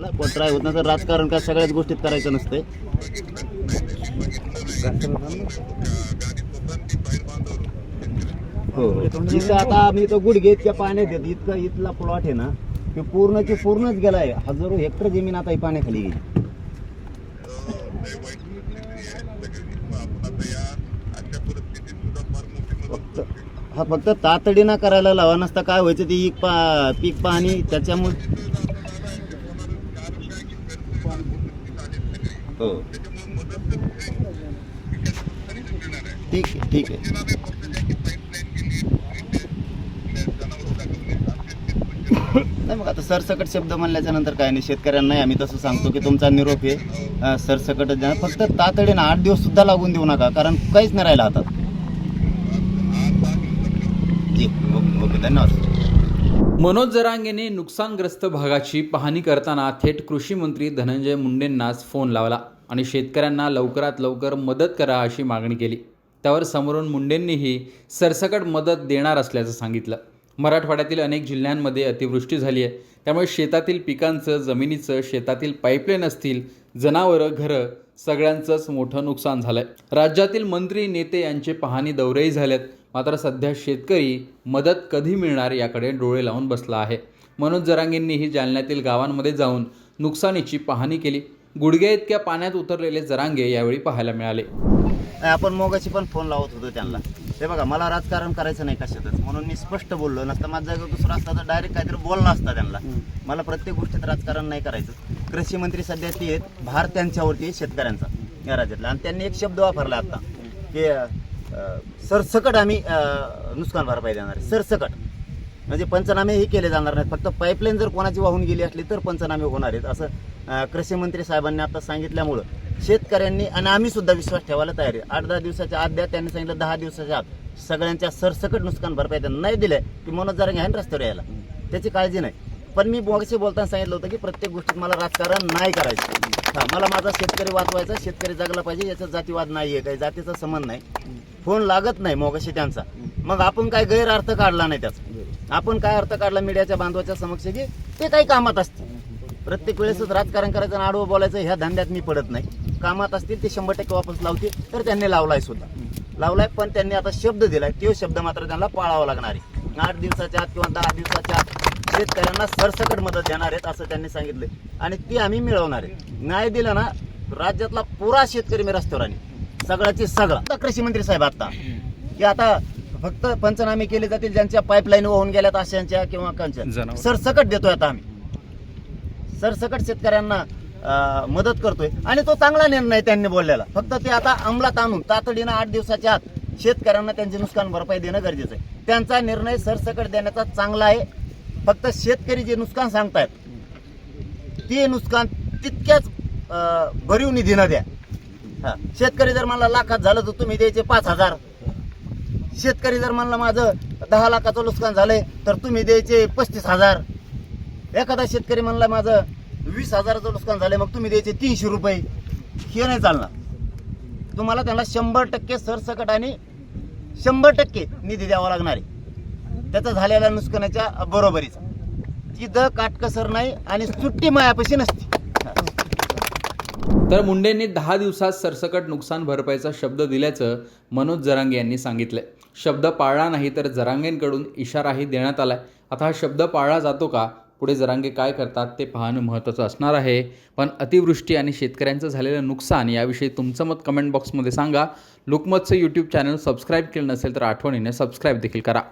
Try होत नसतं राजकारण काय सगळ्याच गोष्टीत करायचं नसते. हो, हो. इथं आता आम्ही इथं गुडघे इतक्या पाण्यात येत इतका इथला प्लॉट आहे ना ते पूर्णची पूर्णच गेलाय. हजारो हेक्टर जमीन आता ही पाण्याखाली गेली. फक्त हा फक्त तातडीनं करायला लावा नसता काय व्हायचं ते पीक पा पीक पाहणी त्याच्यामुळे हो. ठीक आहे ठीक आहे. नाही मग आता सरसकट शब्द म्हणल्याच्या नंतर काय नाही शेतकऱ्यांना नाही आम्ही तसं सांगतो की तुमचा निरोप आहे. अं, सरसकट फक्त तातडीनं आठ दिवस सुद्धा लागून देऊ नका कारण काहीच नाही राहिलं हातात. जी ओके ओके धन्यवाद. मनोज जरांगेने नुकसानग्रस्त भागाची पाहणी करताना थेट कृषी मंत्री धनंजय मुंडेंनाच फोन लावला आणि शेतकऱ्यांना लवकरात लवकर मदत करा अशी मागणी केली. त्यावर समोरून मुंडेंनीही सरसकट मदत देणार असल्याचं सांगितलं. मराठवाड्यातील अनेक जिल्ह्यांमध्ये अतिवृष्टी झाली आहे. त्यामुळे शेतातील पिकांचं जमिनीचं शेतातील पाईपलाईन असतील जनावरं घरं सगळ्यांचंच मोठं नुकसान झालं आहे राज्यातील मंत्री नेते यांचे पाहणी दौरेही झालेत. मात्र सध्या शेतकरी मदत कधी मिळणार याकडे डोळे लावून बसला आहे. मनोज जरांगेंनीही जालन्यातील गावांमध्ये जाऊन नुकसानीची पाहणी केली. गुडघ्या इतक्या पाण्यात उतरलेले जरांगे यावेळी पाहायला मिळाले. आपण मोगाशी पण फोन लावत होतो त्यांना. हे बघा मला राजकारण करायचं नाही कशातच. म्हणून मी स्पष्ट बोललो नसतं माझं जर दुसरं असतं तर डायरेक्ट काहीतरी बोललं असतं त्यांना. मला प्रत्येक गोष्टीत राजकारण नाही करायचं. कृषी मंत्री सध्या ती आहेत भार त्यांच्यावरती शेतकऱ्यांचा. या राज्यातला आणि त्यांनी एक शब्द वापरला आता की सरसकट आम्ही नुकसान भरपाई देणार आहे. सरसकट. म्हणजे पंचनामेही केले जाणार नाहीत. फक्त पाईपलाईन जर कोणाची वाहून गेली असली तर पंचनामे होणार आहेत. असं कृषीमंत्री कृषी मंत्री साहेबांनी आता सांगितल्यामुळं शेतकऱ्यांनी आणि आम्ही सुद्धा विश्वास ठेवायला तयार आहे. आठ दहा दिवसाच्या आत द्या त्यांनी सांगितलं दहा दिवसाच्या आत. सगळ्यांच्या सरसकट नुकसान भरपाई त्यांना नाही दिले की मनोज जरा घ्या रस्त्यावर यायला. त्याची काळजी नाही. पण मी बोगशी बोलताना सांगितलं होतं की प्रत्येक गोष्टीत मला राजकारण नाही करायचं. हा मला माझा शेतकरी वाचवायचा शेतकरी जगला पाहिजे याचा जातीवाद नाही आहे काही जातीचा संबंध नाही. फोन लागत नाही मोगाशी त्यांचा. मग आपण काय गैरअर्थ काढला नाही त्याचा. आपण काय अर्थ काढला मीडियाच्या बांधवाच्या समक्ष की ते काही कामात असते प्रत्येक वेळेसच राजकारण करायचं आणि आडवं बोलायचं ह्या धंद्यात मी पडत नाही. कामात असतील ते शंभर टक्के वापस लावतील तर त्यांनी लावलाय सुद्धा. लावलाय पण त्यांनी आता शब्द दिलाय. तो शब्द मात्र त्यांना पाळावा लागणार आहे. आठ दिवसाच्या आत किंवा दहा दिवसाच्या आत शेतकऱ्यांना सरसकट मदत देणार आहेत असं त्यांनी सांगितलंय. आणि ती आम्ही मिळवणार आहे. नाही दिलं ना राज्यातला पुरा शेतकरी मी रस्त्यावर आणीन. सगळ्याची सगळा. आता कृषी मंत्री साहेब आता की आता फक्त पंचनामे केले जातील ज्यांच्या पाईपलाईन वाहून गेल्यात अशांच्या किंवा कंच्या. सरसकट देतोय आता आम्ही. सरसकट शेतकऱ्यांना मदत करतोय. आणि तो चांगला निर्णय त्यांनी बोललेला. फक्त ते आता अंमलात आणून तातडीनं आठ दिवसाच्या आत शेतकऱ्यांना त्यांचे नुकसान भरपाई देणं गरजेचं आहे. त्यांचा निर्णय सरसकट देण्याचा चांगला आहे. फक्त शेतकरी जे नुकसान सांगतायत ते नुकसान तितक्याच भरीव निधीनं द्या. हा. शेतकरी जर मला लाखात झालं तर तुम्ही द्यायचे पाच हजार. शेतकरी जर म्हणलं माझं दहा लाखाचं नुकसान झालंय तर तुम्ही द्यायचे पस्तीस हजार. एखादा शेतकरी म्हणला माझं वीस हजाराचं नुकसान झालंय मग तुम्ही द्यायचे तीनशे रुपये. हे नाही चालणार. तुम्हाला त्यांना शंभर टक्के सरसकट आणि शंभर टक्के निधी द्यावा लागणार आहे. त्याचा झालेल्या नुकसानाच्या बरोबरीचा. ती द काटकसर नाही आणि सुट्टी मायापाशी नसते. तर मुंडेंनी दहा दिवसात सरसकट नुकसान भरपाईचा शब्द दिल्याचं मनोज जरांगे यांनी सांगितलंय. शब्द पाळला नाही तर जरांगेंकडून इशाराही देण्यात आलाय. आता हा शब्द पाळला जातो का? पुढे जरांगे काय करतात ते पाहणं महत्त्वाचं असणार आहे. पण अतिवृष्टी आणि शेतकऱ्यांचं झालेलं नुकसान याविषयी तुमचं मत कमेंट बॉक्समध्ये सांगा. लोकमतचं यूट्यूब चॅनल सबस्क्राईब केलं नसेल तर आठवणीने सबस्क्राईब देखील करा.